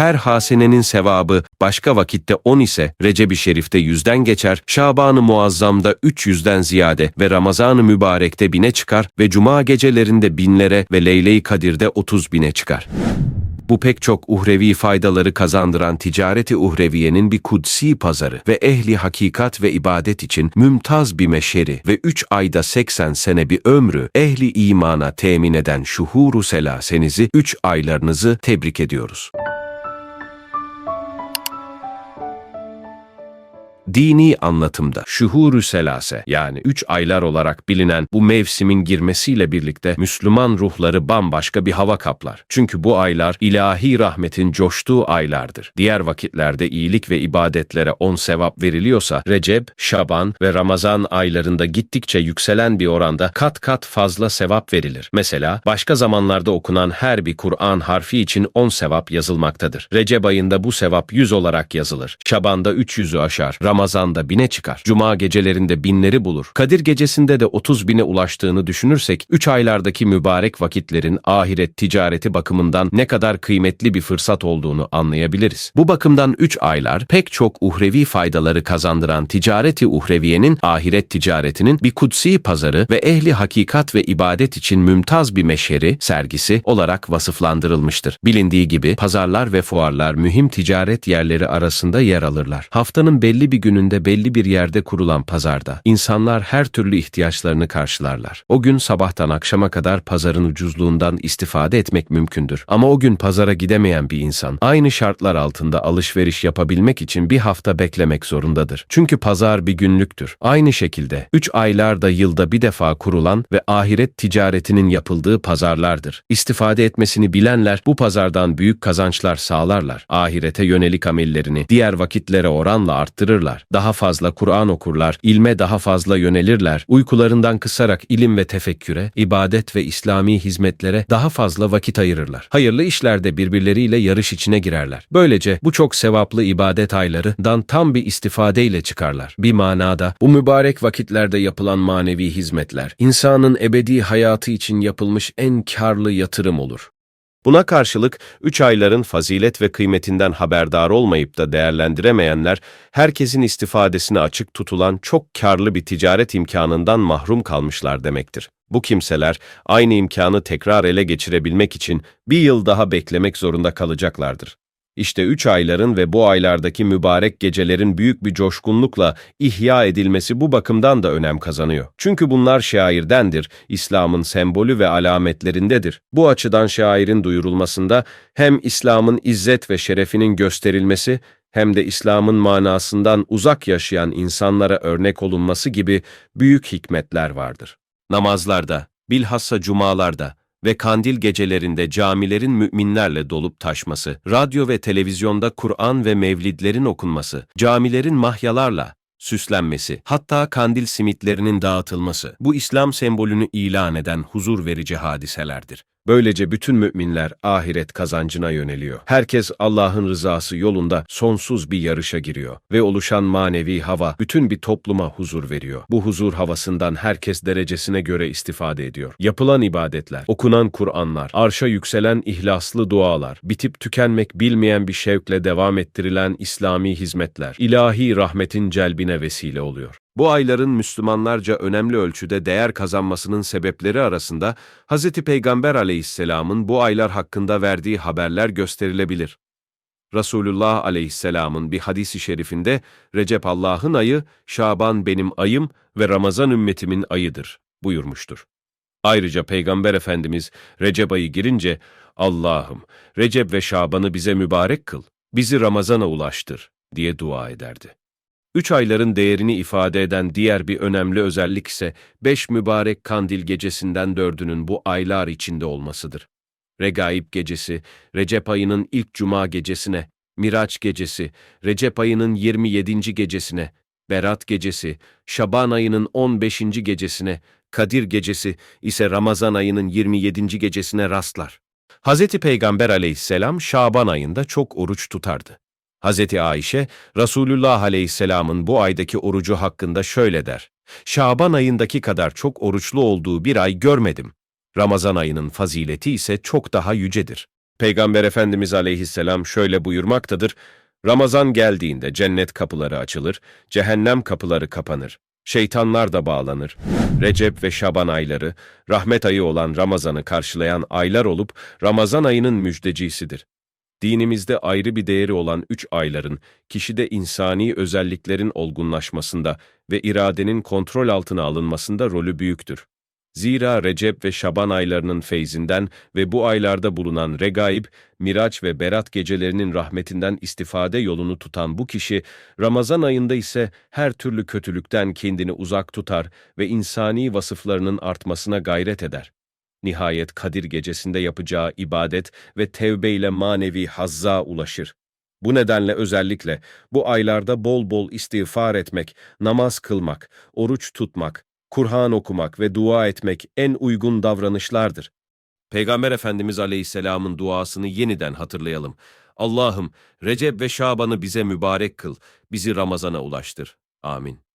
Her hasenenin sevabı başka vakitte 10 ise Recep-i Şerif'te yüzden geçer, Şaban-ı Muazzam'da 300'den ziyade ve Ramazan-ı Mübarek'te bine çıkar ve Cuma gecelerinde binlere ve Leyle-i Kadir'de 30 bine çıkar. Bu pek çok uhrevi faydaları kazandıran ticareti uhreviyenin bir kudsi pazarı ve ehli hakikat ve ibadet için mümtaz bir meşeri ve üç ayda 80 sene bir ömrü ehli imana temin eden şuhuru selasenizi, üç aylarınızı tebrik ediyoruz. Dini anlatımda şuhuru selase yani üç aylar olarak bilinen bu mevsimin girmesiyle birlikte Müslüman ruhları bambaşka bir hava kaplar. Çünkü bu aylar ilahi rahmetin coştuğu aylardır. Diğer vakitlerde iyilik ve ibadetlere on sevap veriliyorsa Recep, Şaban ve Ramazan aylarında gittikçe yükselen bir oranda kat kat fazla sevap verilir. Mesela başka zamanlarda okunan her bir Kur'an harfi için 10 sevap yazılmaktadır. Recep ayında bu sevap 100 olarak yazılır. Şaban'da 300'ü aşar. Ramazan'da bine çıkar. Cuma gecelerinde binleri bulur. Kadir gecesinde de 30 bine ulaştığını düşünürsek, 3 aylardaki mübarek vakitlerin ahiret ticareti bakımından ne kadar kıymetli bir fırsat olduğunu anlayabiliriz. Bu bakımdan 3 aylar pek çok uhrevi faydaları kazandıran ticareti uhreviyenin ahiret ticaretinin bir kutsi pazarı ve ehli hakikat ve ibadet için mümtaz bir meşheri, sergisi olarak vasıflandırılmıştır. Bilindiği gibi pazarlar ve fuarlar mühim ticaret yerleri arasında yer alırlar. Haftanın belli bir gününde belli bir yerde kurulan pazarda insanlar her türlü ihtiyaçlarını karşılarlar. O gün sabahtan akşama kadar pazarın ucuzluğundan istifade etmek mümkündür. Ama o gün pazara gidemeyen bir insan aynı şartlar altında alışveriş yapabilmek için bir hafta beklemek zorundadır. Çünkü pazar bir günlüktür. Aynı şekilde 3 aylarda yılda bir defa kurulan ve ahiret ticaretinin yapıldığı pazarlardır. İstifade etmesini bilenler bu pazardan büyük kazançlar sağlarlar. Ahirete yönelik amellerini diğer vakitlere oranla arttırırlar. Daha fazla Kur'an okurlar, ilme daha fazla yönelirler. Uykularından kısarak ilim ve tefekküre, ibadet ve İslami hizmetlere daha fazla vakit ayırırlar. Hayırlı işlerde birbirleriyle yarış içine girerler. Böylece bu çok sevaplı ibadet aylarından tam bir istifadeyle çıkarlar. Bir manada bu mübarek vakitlerde yapılan manevi hizmetler, insanın ebedi hayatı için yapılmış en karlı yatırım olur. Buna karşılık üç ayların fazilet ve kıymetinden haberdar olmayıp da değerlendiremeyenler, herkesin istifadesine açık tutulan çok karlı bir ticaret imkanından mahrum kalmışlar demektir. Bu kimseler aynı imkanı tekrar ele geçirebilmek için bir yıl daha beklemek zorunda kalacaklardır. İşte üç ayların ve bu aylardaki mübarek gecelerin büyük bir coşkunlukla ihya edilmesi bu bakımdan da önem kazanıyor. Çünkü bunlar şairdendir, İslam'ın sembolü ve alametlerindedir. Bu açıdan şairin duyurulmasında hem İslam'ın izzet ve şerefinin gösterilmesi hem de İslam'ın manasından uzak yaşayan insanlara örnek olunması gibi büyük hikmetler vardır. Namazlarda, bilhassa cumalarda, ve kandil gecelerinde camilerin müminlerle dolup taşması, radyo ve televizyonda Kur'an ve mevlidlerin okunması, camilerin mahyalarla süslenmesi, hatta kandil simitlerinin dağıtılması, bu İslam sembolünü ilan eden huzur verici hadiselerdir. Böylece bütün müminler ahiret kazancına yöneliyor. Herkes Allah'ın rızası yolunda sonsuz bir yarışa giriyor ve oluşan manevi hava bütün bir topluma huzur veriyor. Bu huzur havasından herkes derecesine göre istifade ediyor. Yapılan ibadetler, okunan Kur'anlar, arşa yükselen ihlaslı dualar, bitip tükenmek bilmeyen bir şevkle devam ettirilen İslami hizmetler, ilahi rahmetin celbine vesile oluyor. Bu ayların Müslümanlarca önemli ölçüde değer kazanmasının sebepleri arasında Hz. Peygamber aleyhisselamın bu aylar hakkında verdiği haberler gösterilebilir. Resulullah aleyhisselamın bir hadisi şerifinde Recep Allah'ın ayı, Şaban benim ayım ve Ramazan ümmetimin ayıdır buyurmuştur. Ayrıca Peygamber Efendimiz Recep ayı girince Allah'ım Recep ve Şaban'ı bize mübarek kıl, bizi Ramazan'a ulaştır diye dua ederdi. Üç ayların değerini ifade eden diğer bir önemli özellik ise beş mübarek kandil gecesinden dördünün bu aylar içinde olmasıdır. Regaib gecesi, Recep ayının ilk cuma gecesine, Miraç gecesi, Recep ayının 27. gecesine, Berat gecesi, Şaban ayının 15. gecesine, Kadir gecesi ise Ramazan ayının 27. gecesine rastlar. Hz. Peygamber aleyhisselam Şaban ayında çok oruç tutardı. Hz. Ayşe, Resulullah Aleyhisselam'ın bu aydaki orucu hakkında şöyle der. Şaban ayındaki kadar çok oruçlu olduğu bir ay görmedim. Ramazan ayının fazileti ise çok daha yücedir. Peygamber Efendimiz aleyhisselam şöyle buyurmaktadır. Ramazan geldiğinde cennet kapıları açılır, cehennem kapıları kapanır. Şeytanlar da bağlanır. Recep ve Şaban ayları, rahmet ayı olan Ramazan'ı karşılayan aylar olup Ramazan ayının müjdecisidir. Dinimizde ayrı bir değeri olan üç ayların, kişide insani özelliklerin olgunlaşmasında ve iradenin kontrol altına alınmasında rolü büyüktür. Zira Recep ve Şaban aylarının feyzinden ve bu aylarda bulunan regaib, Miraç ve Berat gecelerinin rahmetinden istifade yolunu tutan bu kişi, Ramazan ayında ise her türlü kötülükten kendini uzak tutar ve insani vasıflarının artmasına gayret eder. Nihayet Kadir gecesinde yapacağı ibadet ve tevbe ile manevi hazza ulaşır. Bu nedenle özellikle bu aylarda bol bol istiğfar etmek, namaz kılmak, oruç tutmak, Kur'an okumak ve dua etmek en uygun davranışlardır. Peygamber Efendimiz Aleyhisselam'ın duasını yeniden hatırlayalım. Allah'ım Recep ve Şaban'ı bize mübarek kıl, bizi Ramazan'a ulaştır. Amin.